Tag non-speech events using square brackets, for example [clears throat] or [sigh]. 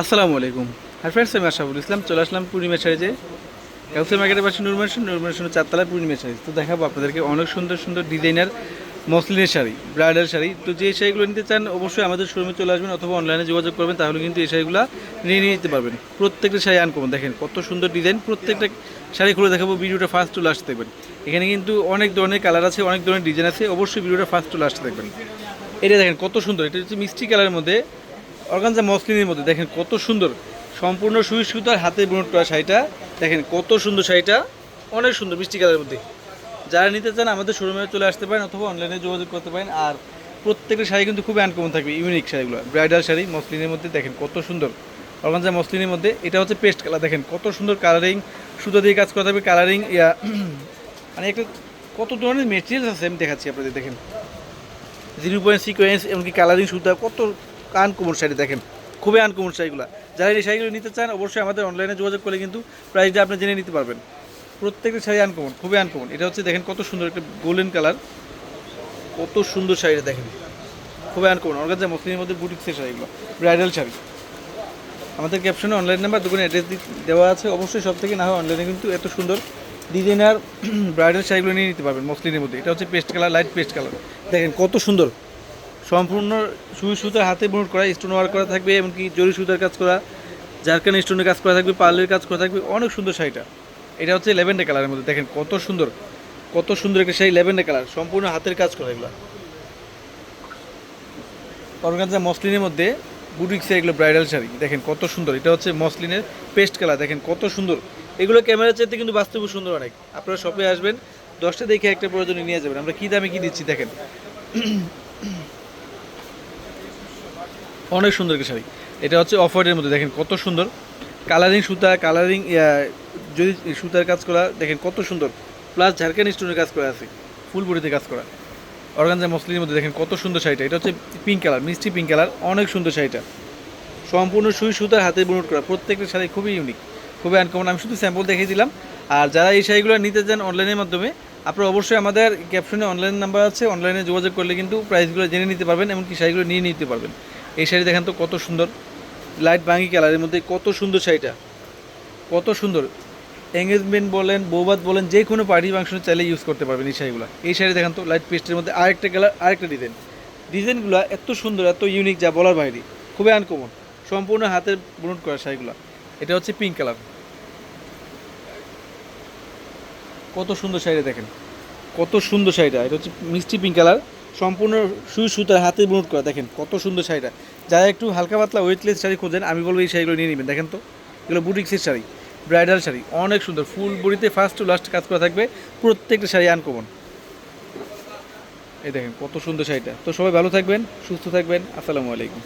আসসালামু আলাইকুম। Hi friends আমি আশাফুল ইসলাম। চলে আসলাম পূর্ণিমা শাড়িতে কাউসের মার্কেটের পাশে নুরমেশন নুরমেশন চারতলা পূর্ণিমা শাড়ি তো দেখাবো আপনাদেরকে অনেক সুন্দর সুন্দর ডিজাইনার মসলিনের শাড়ি ব্রাইডাল শাড়ি। তো যে শাড়িগুলো নিতে চান, অবশ্যই আমাদের শোরুমে চলে আসবেন অথবা অনলাইনে যোগাযোগ করবেন, তাহলে কিন্তু এই শাড়িগুলো নিয়ে নিয়ে নিতে পারবেন। প্রত্যেকটা শাড়ি আনকমন। দেখেন কত সুন্দর ডিজাইন প্রত্যেকটা শাড়ি খুলে দেখাবো, ভিডিওটা ফার্স্ট টু লাস্ট দেখবেন। এখানে কিন্তু অনেক ধরনের কালার আছে, অনেক ধরনের ডিজাইন আছে। অবশ্যই ভিডিওটা ফার্স্ট টু লাস্ট দেখবেন। এটা দেখেন কত সুন্দর। এটা হচ্ছে মিষ্টি কালারের মধ্যে অর্গানজা মসলিনের মধ্যে দেখেন কত সুন্দর, সম্পূর্ণ সুই সুতার হাতে বুনট করা শাড়িটা। দেখেন কত সুন্দর শাড়িটা, অনেক সুন্দর মিষ্টি কালারের মধ্যে। যারা নিতে চান আমাদের শোরুমে চলে আসতে পারেন অথবা অনলাইনে যোগাযোগ করতে পারেন। আর প্রত্যেকটা শাড়ি কিন্তু খুবই আনকমন থাকবে ইউনিক শাড়িগুলো। ব্রাইডাল শাড়ি, মসলিনের মধ্যে দেখেন কত সুন্দর। অর্গানজা মসলিনের মধ্যে, এটা হচ্ছে পেস্ট কালার দেখেন কত সুন্দর কালারিং সুতো দিয়ে কাজ করা থাকবে কালারিং ইয়া [clears throat] মানে একটা কত ধরনের মেটেরিয়ালস আছে আমি দেখাচ্ছি আপনাদের, দেখেন। জিরো পয়েন্ট সিকোয়েন্স এমনকি কালারিং সুতা, কত আনকমন শাড়ি দেখেন, খুবই আনকমন শাড়িগুলো। যারা এই শাড়িগুলো নিতে চান, অবশ্যই আমাদের অনলাইনে যোগাযোগ করলে কিন্তু প্রাইসটা আপনি জেনে নিতে পারবেন। প্রত্যেকটা শাড়ি আনকমন, খুবই আনকমন। এটা হচ্ছে দেখেন কত সুন্দর একটা গোল্ডেন কালার কত সুন্দর শাড়িটা দেখেন। খুবই আনকোমন আনকমন অর্গানজা মসলিনের মধ্যে বুটিক্সের শাড়িগুলো ব্রাইডাল শাড়ি। আমাদের ক্যাপশনে অনলাইন নাম্বার দোকানে অ্যাড্রেস দেওয়া আছে। অবশ্যই সব থেকে না হয় অনলাইনে কিন্তু এত সুন্দর ডিজাইনার ব্রাইডাল শাড়িগুলো নিয়ে নিতে পারবেন মসলিনের মধ্যে। এটা হচ্ছে paste colour light paste colour দেখেন কত সুন্দর। সম্পূর্ণ সুই সুতার হাতে বুনট করা স্টোন ওয়ার্ক করা থাকবে, এমনকি জরি সুতার কাজ করা, জারকান স্টোনের কাজ করা থাকবে, পার্লের কাজ করা থাকবে, অনেক সুন্দর শাড়িটা। এটা হচ্ছে লেভেন্ডার কালারের মধ্যে। দেখেন কত সুন্দর কত সুন্দর একটা শাড়ি লেভেন্ডার কালার সম্পূর্ণ হাতের কাজ করা এগুলো। অর্গানজা মসলিনের মধ্যে বুটিক্সের এগুলো ব্রাইডাল শাড়ি। দেখেন কত সুন্দর, এটা হচ্ছে মসলিনের পেস্ট কালার দেখেন কত সুন্দর। এগুলো ক্যামেরা চাইতে কিন্তু বাস্তবে সুন্দর অনেক। আপনারা শপে আসবেন, দশটা দেখে একটা প্রয়োজনে নিয়ে যাবেন। আমরা কী দামে কী দিচ্ছি, দেখেন। অনেক সুন্দর একটা শাড়ি। এটা হচ্ছে অফ হোয়াইটের মধ্যে, দেখেন কত সুন্দর। কালারিং সুতা কালারিং যদি সুতার কাজ করা, দেখেন কত সুন্দর। প্লাস ঝাড়খান স্টোনের কাজ করা আছে ফুল বডিতে কাজ করা। অর্গানজা মসলিনের মধ্যে দেখেন কত সুন্দর শাড়িটা। এটা হচ্ছে পিঙ্ক কালার মিষ্টি পিঙ্ক কালার অনেক সুন্দর শাড়িটা। সম্পূর্ণ সুই সুতার হাতে বুনট করা, প্রত্যেকটা শাড়ি খুবই ইউনিক খুবই আনকমন আমি শুধু স্যাম্পল দেখিয়ে দিলাম। আর যারা এই শাড়িগুলো নিতে চান অনলাইনের মাধ্যমে, আপনারা অবশ্যই আমাদের ক্যাপশনে অনলাইন নাম্বার আছে। অনলাইনে যোগাযোগ করলে কিন্তু প্রাইসগুলো জেনে নিতে পারবেন, এমনকি শাড়িগুলো নিয়ে নিতে পারবেন। এই শাড়ি দেখেন তো কত সুন্দর। লাইট বাঙ্গি কালারের মধ্যে কত সুন্দর শাড়িটা। কত সুন্দর। এঙ্গেজমেন্ট বলেন বৌবাদ বলেন, যে কোনো পার্টি ফাংশনে চাইলে ইউজ করতে পারবেন এই শাড়িগুলো। এই শাড়ি দেখেন তো লাইট পেস্টের মধ্যে আরেকটা কালার আরেকটা ডিজাইন ডিজাইনগুলো এত সুন্দর, এত ইউনিক যা বলার বাইরে। খুবই আনকমন সম্পূর্ণ হাতের বুনট করা শাড়িগুলো। এটা হচ্ছে পিঙ্ক কালার কত সুন্দর শাড়ি দেখেন। কত সুন্দর শাড়িটা। এটা হচ্ছে মিষ্টি পিঙ্ক কালার সম্পূর্ণ সুই সুতার হাতে বুনট করা। দেখেন কত সুন্দর শাড়িটা। যারা একটু হালকা পাতলা ওয়েটলেস শাড়ি খোঁজেন, আমি বলব এই শাড়িগুলো নিয়ে নেবেন। দেখেন তো, এগুলো বুটিক্সের শাড়ি ব্রাইডাল শাড়ি, অনেক সুন্দর। ফুল বডিতে ফার্স্ট টু লাস্ট কাজ করা থাকবে, প্রত্যেকটা শাড়ি আনকমন এই দেখেন কত সুন্দর শাড়িটা। তো সবাই ভালো থাকবেন, সুস্থ থাকবেন, আসসালামু আলাইকুম।